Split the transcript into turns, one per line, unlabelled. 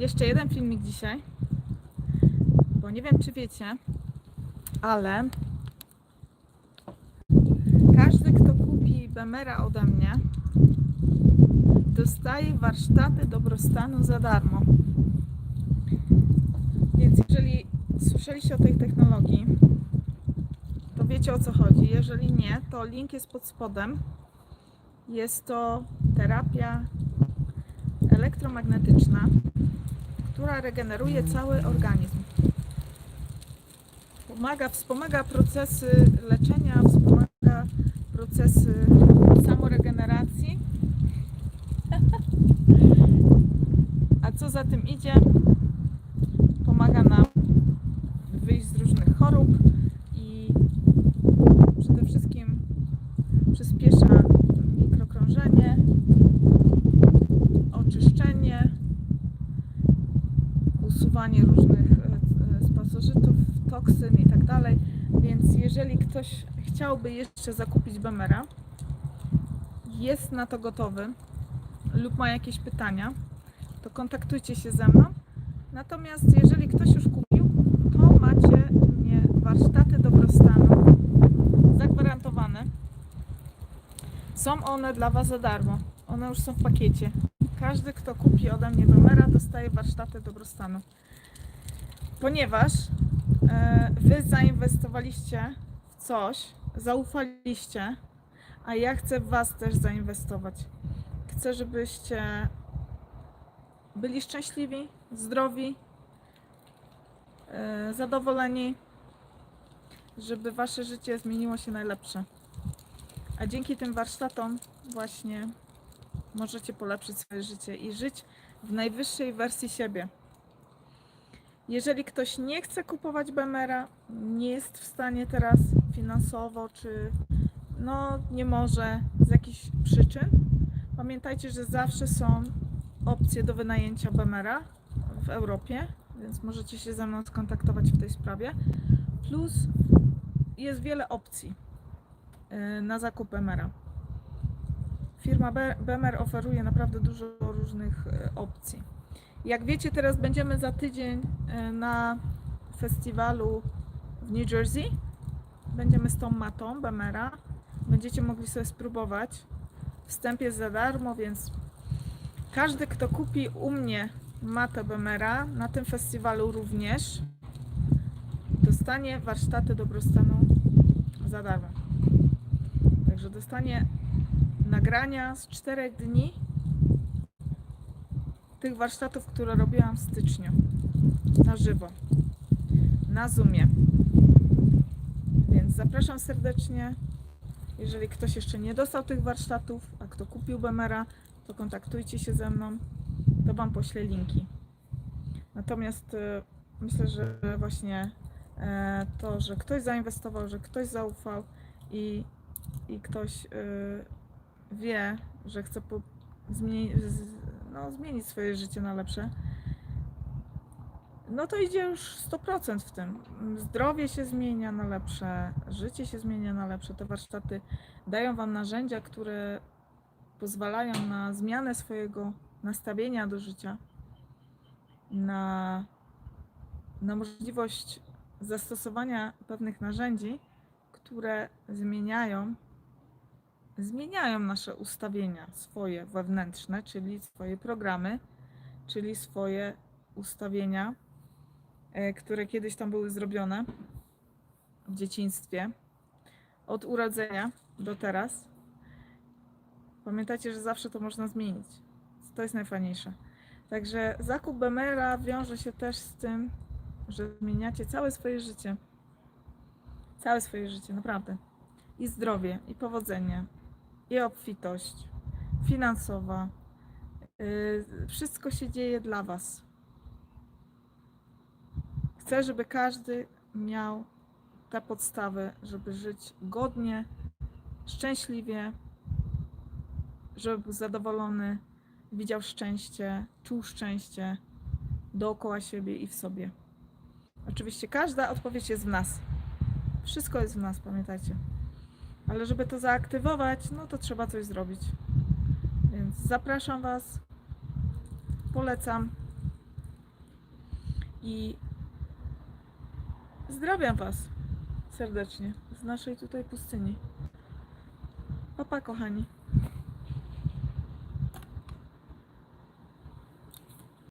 Jeszcze jeden filmik dzisiaj, bo nie wiem, czy wiecie, ale każdy, kto kupi Bemera ode mnie, dostaje warsztaty dobrostanu za darmo. Więc jeżeli słyszeliście o tej technologii, to wiecie o co chodzi. Jeżeli nie, to link jest pod spodem. Jest to terapia elektromagnetyczna, która regeneruje cały organizm. Pomaga, wspomaga procesy leczenia, wspomaga procesy samoregeneracji. A co za tym idzie, pomaga nam wyjść z różnych chorób usuwanie różnych e, e, spasożytów, toksyn i tak dalej. Więc jeżeli ktoś chciałby jeszcze zakupić Bemera, jest na to gotowy lub ma jakieś pytania, to kontaktujcie się ze mną. Natomiast jeżeli ktoś już kupił, to macie mnie warsztaty dobrostanu zagwarantowane. Są one dla Was za darmo. One już są w pakiecie. Każdy, kto kupi ode mnie Bemera, dostaje warsztaty dobrostanu. Ponieważ e, Wy zainwestowaliście w coś, zaufaliście, a ja chcę w Was też zainwestować. Chcę, żebyście byli szczęśliwi, zdrowi, e, zadowoleni, żeby Wasze życie zmieniło się najlepsze. A dzięki tym warsztatom właśnie możecie polepszyć swoje życie i żyć w najwyższej wersji siebie. Jeżeli ktoś nie chce kupować Bemera, nie jest w stanie teraz finansowo, czy no nie może z jakichś przyczyn, pamiętajcie, że zawsze są opcje do wynajęcia Bemera w Europie, więc możecie się ze mną skontaktować w tej sprawie. Plus jest wiele opcji y, na zakup Bemera. Firma Be- Bemer oferuje naprawdę dużo różnych y, opcji. Jak wiecie, teraz będziemy za tydzień y, na festiwalu w New Jersey. Będziemy z tą matą Bemera. Będziecie mogli sobie spróbować. Wstęp jest za darmo, więc każdy, kto kupi u mnie matę Bemera na tym festiwalu również dostanie warsztaty dobrostanu za darmo. Także dostanie nagrania z czterech dni tych warsztatów, które robiłam w styczniu na żywo, na Zoomie. Więc zapraszam serdecznie. Jeżeli ktoś jeszcze nie dostał tych warsztatów, a kto kupił Bemera, to kontaktujcie się ze mną, to Wam poślę linki. Natomiast e, myślę, że właśnie e, to, że ktoś zainwestował, że ktoś zaufał i, i ktoś e, wie, że chce po, zmieni, no, zmienić swoje życie na lepsze, no to idzie już 100% w tym. Zdrowie się zmienia na lepsze, życie się zmienia na lepsze. Te warsztaty dają Wam narzędzia, które pozwalają na zmianę swojego nastawienia do życia, na, na możliwość zastosowania pewnych narzędzi, które zmieniają, zmieniają nasze ustawienia swoje wewnętrzne, czyli swoje programy, czyli swoje ustawienia, e, które kiedyś tam były zrobione w dzieciństwie, od urodzenia do teraz. Pamiętajcie, że zawsze to można zmienić. To jest najfajniejsze. Także zakup Bemera wiąże się też z tym, że zmieniacie całe swoje życie. Całe swoje życie, naprawdę. I zdrowie, i powodzenie, i obfitość finansowa. Yy, Wszystko się dzieje dla Was. Chcę, żeby każdy miał te podstawy, żeby żyć godnie, szczęśliwie, żeby był zadowolony, widział szczęście, czuł szczęście dookoła siebie i w sobie. Oczywiście każda odpowiedź jest w nas. Wszystko jest w nas, pamiętajcie. Ale żeby to zaaktywować, no to trzeba coś zrobić. Więc zapraszam Was, polecam. I zdrawiam Was serdecznie z naszej tutaj pustyni. Papa, kochani.